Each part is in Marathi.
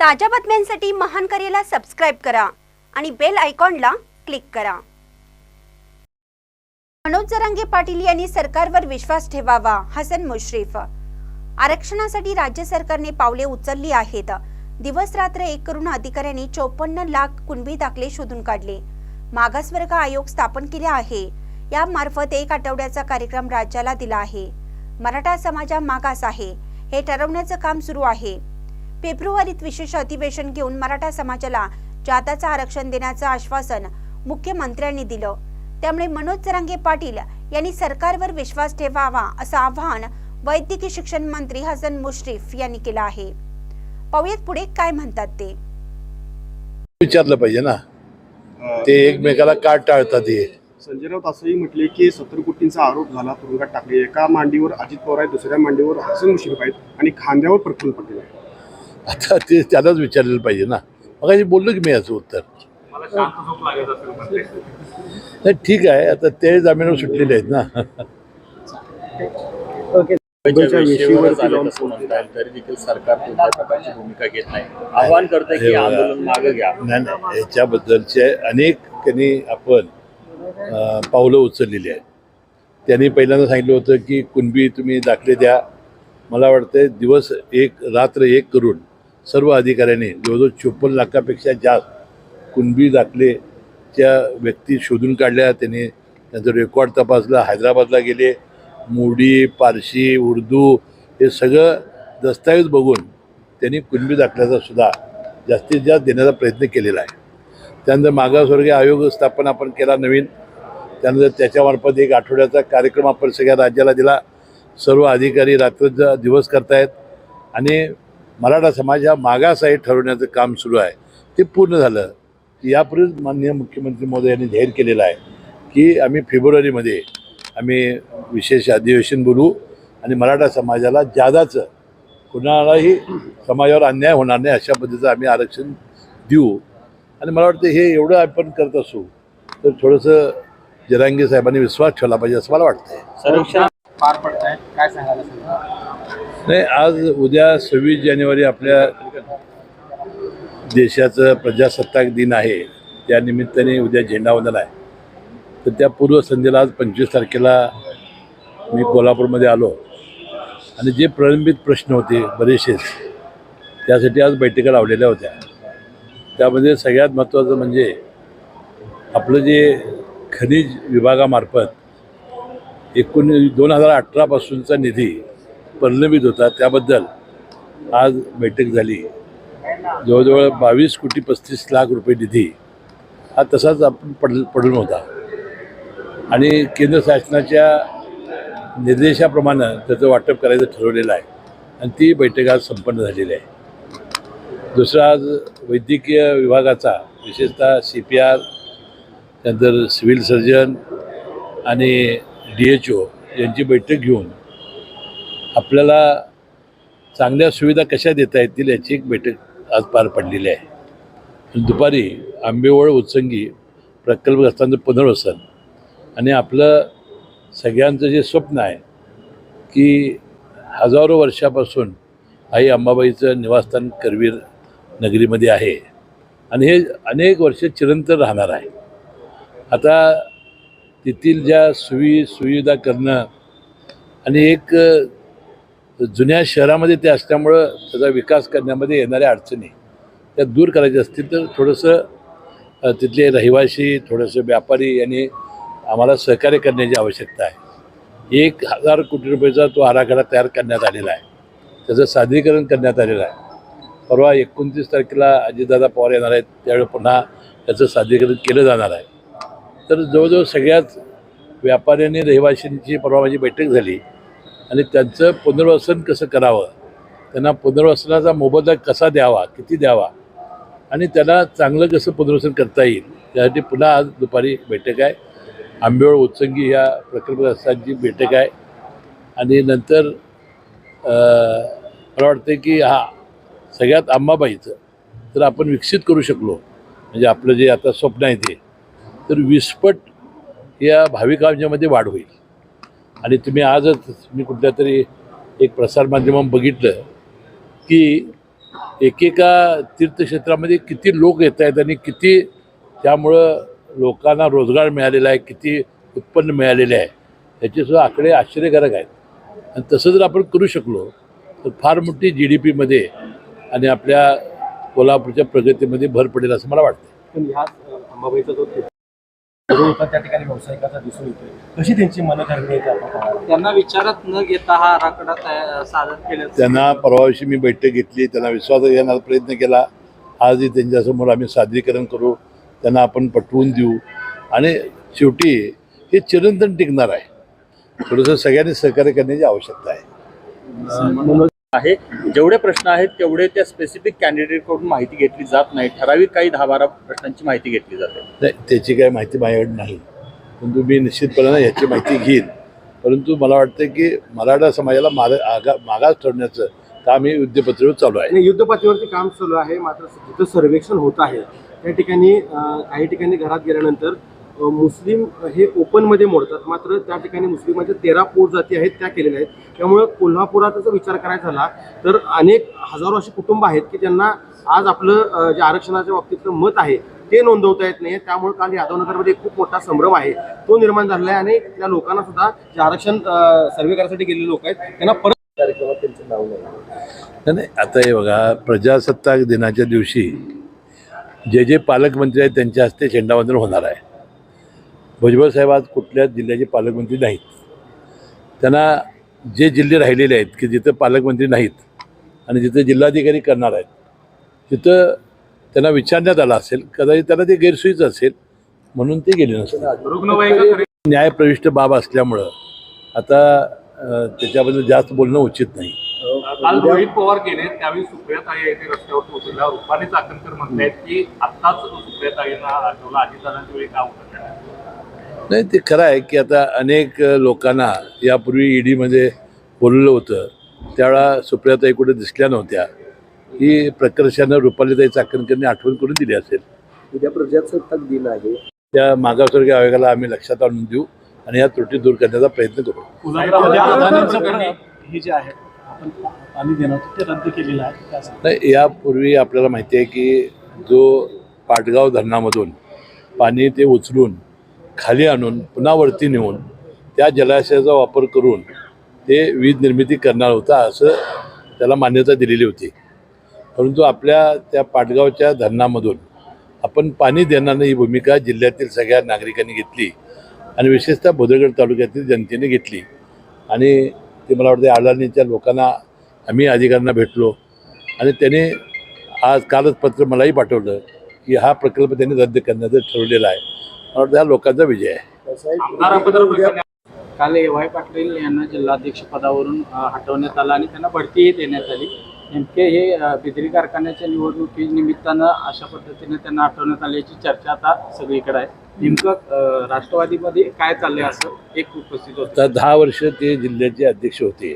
ताज्या बातम्यांसाठी महान करेला सबस्क्राईब करा आणि बेल आयकॉनला क्लिक करा. मनोज जरांगे पाटील यांनी सरकारवर विश्वास ठेवावा हसन मुश्रीफ. आरक्षणासाठी राज्य सरकारने पावले उचलली आहेत. दिवस रात्र एक करून अधिकाऱ्यांनी चौपन्न लाख कुणबी दाखले शोधून काढले. मागासवर्ग आयोग स्थापन केले आहे. यामार्फत एक आठवड्याचा कार्यक्रम राज्याला दिला आहे. मराठा समाजा मागास आहे. हे ठरवण्याचं काम सुरू आहे. फेब्रुवारीत विशेष अधिवेशन घेऊन मराठा समाजाला जाताचं आरक्षण देण्याचं आश्वासन मुख्यमंत्र्यांनी दिलं. त्यामुळे मनोज जरांगे पाटील यांनी सरकारवर विश्वास ठेवावा असं आवाहन वैद्यकीय शिक्षण मंत्री हसन मुश्रीफ यांनी केलं आहे. पाहुयात पुढे काय म्हणतात ते. विचारलं पाहिजे ना. ते एकमेकाला का टाळतात हे. संजय राऊत असंही म्हटले की सत्तर कोटींचा आरोप झाला तुरुंगात टाकले. एका मांडीवर अजित पवार आहेत दुसऱ्या मांडीवर हसन मुश्रीफ आहेत आणि खांद्यावर प्रफुल्ल पटेल आहे आता ते त्यालाच विचारलेलं पाहिजे ना. मग बोललो की मी याचं उत्तर. नाही ठीक आहे. आता ते जामिनावर सुटलेले आहेत ना. हे याच्याबद्दलचे अनेक त्यांनी आपण पावलं उचललेली आहेत. त्यांनी पहिल्यांदा सांगितलं होतं की कुणबी तुम्ही दाखले द्या. मला वाटतं दिवस एक रात्र एक करून सर्व अधिकाऱ्यांनी जवळजवळ चोपन्न लाखापेक्षा जास्त कुणबी दाखलेच्या व्यक्ती शोधून काढल्या. त्यांनी त्यांचं रेकॉर्ड तपासलं. हैदराबादला गेले. मोडी पारशी उर्दू हे सगळं दस्तऐवज बघून त्यांनी कुणबी दाखल्याचा सुद्धा जास्तीत जास्त देण्याचा प्रयत्न केलेला आहे. त्यानंतर मागासवर्गीय आयोग स्थापन आपण केला नवीन. त्यानंतर त्याच्यामार्फत एक आठवड्याचा कार्यक्रम आपण सगळ्या राज्याला दिला. सर्व अधिकारी रात्र दिवस करतायत. आणि मराठा समाज हा मागास आहे ठरवण्याचं काम सुरू आहे. ते पूर्ण झालं. यापूर्वीच माननीय मुख्यमंत्री मोदी यांनी जाहीर केलेलं आहे की आम्ही फेब्रुवारीमध्ये आम्ही विशेष अधिवेशन बोलू आणि मराठा समाजाला जादाचं कुणालाही समाजावर अन्याय होणार नाही अशा पद्धतीचं आम्ही आरक्षण देऊ. आणि मला वाटतं हे एवढं आपण करत असू तर थोडंसं जरांगी साहेबांनी विश्वास ठेवला पाहिजे असं मला वाटतं संरक्षण पार पडत काय सांगायला नाही आज उद्या सव्वीस जानेवारी आपल्या देशाचं प्रजासत्ताक दिन आहे. त्या निमित्ताने उद्या झेंडावंदन आहे. तर त्या पूर्वसंध्येला आज पंचवीस तारखेला मी कोल्हापूरमध्ये आलो. आणि जे प्रलंबित प्रश्न होते बरेचसेच त्यासाठी आज बैठका लावलेल्या होत्या. त्यामध्ये सगळ्यात महत्त्वाचं म्हणजे आपलं जे खनिज विभागामार्फत एकोणीस दोन हजार अठरापासूनचा निधी प्रलंबित होता त्याबद्दल आज बैठक झाली. जवळजवळ बावीस कोटी पस्तीस लाख रुपये निधी हा तसाच आपण पड पडून होता. आणि केंद्र शासनाच्या निर्देशाप्रमाणे त्याचं वाटप करायचं ठरवलेलं आहे. आणि ती बैठक आज संपन्न झालेली आहे. दुसरा आज वैद्यकीय विभागाचा विशेषतः सी पी आर त्यानंतर सिव्हिल सर्जन आणि डी एच ओ यांची बैठक घेऊन आपल्याला चांगल्या सुविधा कशा देता येतील याची एक बैठक आज पार पडलेली आहे. दुपारी आंबेवळ उत्संगी प्रकल्पग्रस्तांचं पुनर्वसन आणि आपलं सगळ्यांचं जे स्वप्न आहे की हजारो वर्षापासून आई अंबाबाईचं निवासस्थान करवीर नगरीमध्ये आहे आणि हे अनेक वर्ष चिरंतर राहणार आहे. आता तेथील ज्या सुवि सुविधा करणं आणि एक जुन्या शहरामध्ये ते असल्यामुळं त्याचा विकास करण्यामध्ये येणाऱ्या अडचणी त्या दूर करायच्या असतील तर थोडंसं तिथले रहिवासी थोडंसं व्यापारी यांनी आम्हाला सहकार्य करण्याची आवश्यकता आहे. एक हजार कोटी रुपयाचा तो आराखडा तयार करण्यात आलेला आहे. त्याचं सादरीकरण करण्यात आलेलं आहे. परवा एकोणतीस तारखेला अजितदादा पवार येणार आहेत त्यावेळी पुन्हा त्याचं सादरीकरण केलं जाणार आहे. तर जवळजवळ सगळ्याच व्यापाऱ्यांनी रहिवाशांची परवा माझी बैठक झाली. आणि त्यांचं पुनर्वसन कसं करावं? त्यांना पुनर्वसनाचा मोबदला कसा द्यावा? किती द्यावा? आणि त्यांना चांगलं कसं पुनर्वसन करता येईल? त्यासाठी पुन्हा आज दुपारी बैठक आहे. आंबेवळ उत्संगी ह्या प्रकल्पग्रस्तांची बैठक आहे. आणि नंतर मला वाटतं की हा सगळ्यात आंबाबाईचं तर आपण विकसित करू शकलो. म्हणजे आपलं जे आता स्वप्न आहे ते. तर विस्फट या भाविकांच्यामध्ये वाढ होईल. आणि तुम्ही आजच मी कुठल्या तरी एक प्रसारमाध्यमात बघितलं की एकेका तीर्थक्षेत्रामध्ये किती लोक येत आहेत आणि किती त्यामुळं लोकांना रोजगार मिळालेला आहे किती उत्पन्न मिळालेले आहे याचेसुद्धा आकडे आश्चर्यकारक आहेत. आणि तसं जर आपण करू शकलो तर फार मोठी जी डी पीमध्ये आणि आपल्या कोल्हापूरच्या प्रगतीमध्ये भर पडेल असं मला वाटतं होता त्या ठिकाणी व्यावसायिकाचा दिसून येतोय. कशी त्यांची मनधरणी आपण त्यांना विचारात न घेता हा आराखडा सादर केल्याचं त्यांना परवाशी मी बैठक घेतली त्यांना विश्वास घेण्याचा प्रयत्न केला. आजही त्यांच्यासमोर आम्ही सादरीकरण करू त्यांना आपण पटवून देऊ. आणि शेवटी हे चिरंतन टिकणार आहे. थोडंसं सगळ्यांनी सहकार्य करण्याची आवश्यकता आहे. आहे. जेवढे प्रश्न आहेत तेवढे त्या स्पेसिफिक कॅन्डिडेटकडून माहिती घेतली जात नाही. ठराविक काही दहा बारा प्रश्नांची माहिती घेतली जाते. नाही त्याची काही माहिती माझ्याकडे नाही. परंतु मी निश्चितपणे याची माहिती घेईन. परंतु मला वाटतं की मराठा समाजाला मार आगा मागास ठरण्याचं काम हे युद्धपत्रावर चालू आहे. आणि युद्धपातळीवरती काम चालू आहे. मात्र जिथं सर्वेक्षण होत आहे त्या ठिकाणी काही ठिकाणी घरात गेल्यानंतर मुस्लिम हे ओपनमध्ये मोडतात. मात्र त्या ठिकाणी मुस्लिमांच्या तेरा पोट जाती आहेत त्या केलेल्या आहेत. त्यामुळं कोल्हापुरात जर विचार करायचा झाला तर अनेक हजारो अशी कुटुंब आहेत की ज्यांना आज आपलं जे आरक्षणाच्या बाबतीतलं मत आहे ते नोंदवता येत नाही. त्यामुळे काल यादवनगरमध्ये खूप मोठा संभ्रम आहे. तो निर्माण झालेला आहे आणि त्या लोकांना सुद्धा जे आरक्षण सर्वे करण्यासाठी गेलेले लोक आहेत त्यांना परत कार्यक्रमात त्यांचं नाव नाही. नाही, नाही आता हे बघा प्रजासत्ताक दिनाच्या दिवशी जे जे पालकमंत्री आहेत त्यांच्या हस्ते झेंडावंदन होणार आहे. भुजबळ साहेब आज कुठल्याच जिल्ह्याचे पालकमंत्री नाहीत. त्यांना जे जिल्हे राहिलेले आहेत की जिथं पालकमंत्री नाहीत आणि जिथं जिल्हाधिकारी करणार आहेत तिथं त्यांना विचारण्यात आलं असेल कदाचित त्यांना ते गैरसोयीचं असेल म्हणून ते गेले नसेल न्यायप्रविष्ट बाब असल्यामुळं आता त्याच्याबद्दल जास्त बोलणं उचित नाही. काल रोहित पवार गेले त्यावेळी सुप्रियाताई येथे रस्त्यावर पोहोचल्या रुपाली चाकणकर म्हणतायत की आत्ताच सुप्रियाताईंना आठवलं अजितदादांच्या वेळी का उतरलं नाही ते खरं आहे की आता अनेक लोकांना यापूर्वी ईडीमध्ये बोललं होतं. त्यावेळा सुप्रियाताई कुठे दिसल्या नव्हत्या. ही प्रकर्षानं रुपालीताई चाकणकरने आठवण करून दिली असेल. उद्या प्रजासत्ताक दिन आहे. त्या मागासवर्गीय आयोगाला आम्ही लक्षात आणून देऊ आणि या त्रुटी दूर करण्याचा प्रयत्न करू. प्रकरणी हे जे आहे आपण पाणी देणं होतं ते रद्द केलेलं आहे. त्यासाठी नाही यापूर्वी आपल्याला माहिती आहे की जो पाटगाव धरणामधून पाणी ते उचलून खाली आणून पुन्हा वरती नेऊन त्या जलाशयाचा वापर करून ते वीज निर्मिती करणार होता असं त्याला मान्यता दिलेली होती. परंतु आपल्या त्या पाटगावच्या धरणामधून आपण पाणी देणार नाही ही भूमिका जिल्ह्यातील सगळ्या नागरिकांनी घेतली आणि विशेषतः भोदरगड तालुक्यातील जनतेने घेतली. आणि ते मला वाटतं अडाणीच्या लोकांना आम्ही अधिकाऱ्यांना भेटलो आणि त्याने आज कालच पत्र मलाही पाठवलं की हा प्रकल्प त्यांनी रद्द करण्याचं ठरवलेला आहे. हा लोकांचा विजय आहे. काल ए वाय पाटील यांना जिल्हाध्यक्ष पदावरून हटवण्यात आलं आणि त्यांना बढतीही देण्यात आली. नेमके हे बिजली कारखान्याच्या निवडणुकी निमित्तानं अशा पद्धतीने त्यांना हटवण्यात आल्याची चर्चा आता सगळीकडे आहे. नेमकं राष्ट्रवादीमध्ये काय चाललंय असं एक उपस्थित होतं. दहा वर्ष ते जिल्ह्याचे अध्यक्ष होते.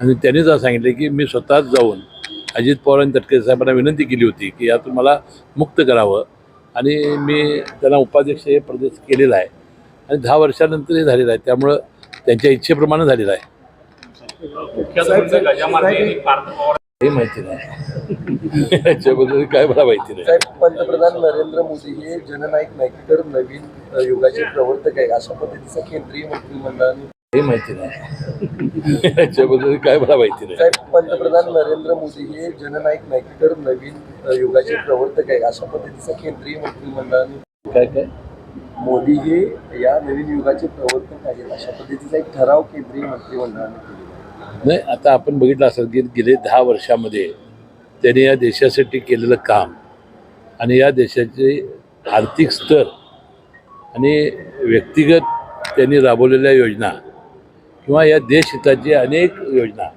आणि त्यांनीच असं सांगितलं की मी स्वतःच जाऊन अजित पवार आणि तटकरे साहेबांना विनंती केली होती की यातून मला मुक्त करावं. आणि मी त्यांना उपाध्यक्ष हे प्रदेश केलेला आहे. आणि दहा वर्षानंतर हे झालेलं आहे. त्यामुळं त्यांच्या इच्छेप्रमाणे झालेलं आहे. म्हणजे हे माहिती नाही. याच्याबद्दल काय मला माहिती नाही. साहेब पंतप्रधान नरेंद्र मोदी हे जननायक नायकेकर नवीन अ, युगाचे प्रवर्तक आहे अशा पद्धतीचं केंद्रीय मंत्रिमंडळाने हे माहिती नाही. याच्याबद्दल काय मला माहिती नाही. साहेब पंतप्रधान नरेंद्र मोदी हे जननायक नायकेकर नवीन अ, युगाचे प्रवर्तक आहे. अशा पद्धतीचं केंद्रीय मंत्रिमंडळाने काय काय? मोदी हे या नवीन युगाचे प्रवर्तक आहेत. अशा पद्धतीचा एक ठराव केंद्रीय मंत्रिमंडळाने केलेला. नाही आता आपण बघितलं असेल की गेले दहा वर्षामध्ये त्याने या देशासाठी केलेलं काम आणि या देशाचे आर्थिक स्तर आणि व्यक्तिगत त्यांनी राबवलेल्या योजना किंवा या देशहिताची अनेक योजना.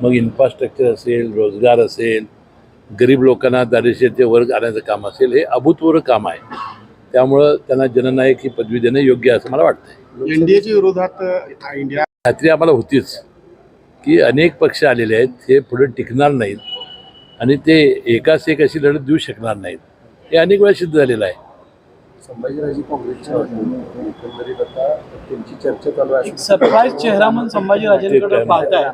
मग इन्फ्रास्ट्रक्चर असेल रोजगार असेल गरीब लोकांना दारिद्र्याचे वर्ग आणायचं काम असेल हे अभूतपूर्व काम आहे. त्यामुळं त्यांना जननायक ही पदवी देणं योग्य आहे असं मला वाटतं एनडीएच्या विरोधात इंडिया खात्री आम्हाला होतीच की अनेक पक्ष आलेले आहेत हे पुढे टिकणार नाहीत. आणि ते एकाच एक अशी लढत देऊ शकणार नाहीत. हे अनेक वेळा सिद्ध झालेलं आहे. संभाजीराजे काँग्रेसच्या वतीने एकंदरीत आता त्यांची चर्चा चालू आहे. एक सरप्राईज चेहरा म्हणून संभाजी राजेंकडे पाहताय.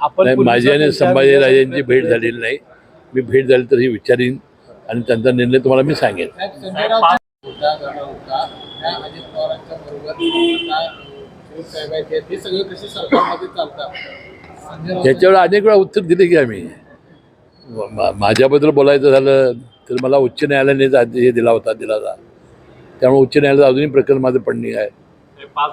आपण माझी आणि संभाजीराजेंची भेट झालेली नाही. मी भेट झाली तर ही विचारीन आणि त्यांचा निर्णय तुम्हाला मी सांगेन. होता होता हे याच्यावर अनेक वेळा उत्तर दिले की आम्ही. मा- माझ्याबद्दल बोलायचं झालं तर मला उच्च न्यायालयाने हे दिला होता दिलासा त्यामुळे उच्च न्यायालयात अजूनही प्रकरण माझं पडणी आहे. ते पाच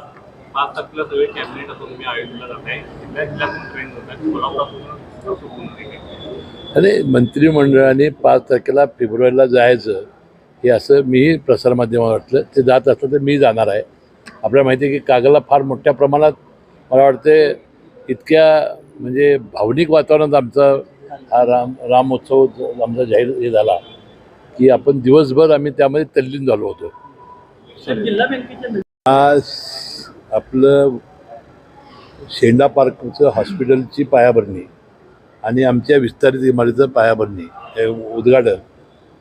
पाच तारखेला सगळे कॅबिनेट असून तुम्ही अयोध्येला जाताय जिल्ह्या जिल्ह्यातून ट्रेन जातात कोल्हापुरातून सुकून आणि मंत्रिमंडळाने पाच तारखेला फेब्रुवारीला जायचं हे असं मीही प्रसारमाध्यमावर वाटलं. ते जात असलं तर मी जाणार आहे. आपल्याला माहिती आहे की कागलला फार मोठ्या प्रमाणात मला वाटते इतक्या म्हणजे भावनिक वातावरणात आमचा हा राम रामोत्सव आमचा जाहीर हे झाला की आपण दिवसभर आम्ही त्यामध्ये तल्लीन झालो होतो. आज आपलं शेंडा पार्कचं हॉस्पिटलची पायाभरणी आणि आमच्या विस्तारित इमारतीचं पायाभरणी हे उद्घाटन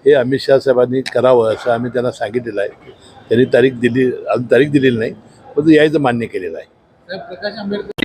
हे अमित शहा साहेबांनी करावं असं आम्ही त्यांना सांगितलेलं आहे. त्यांनी तारीख दिली अजून तारीख दिलेली नाही परंतु यायचं मान्य केलेलं आहे. प्रकाश आंबेडकर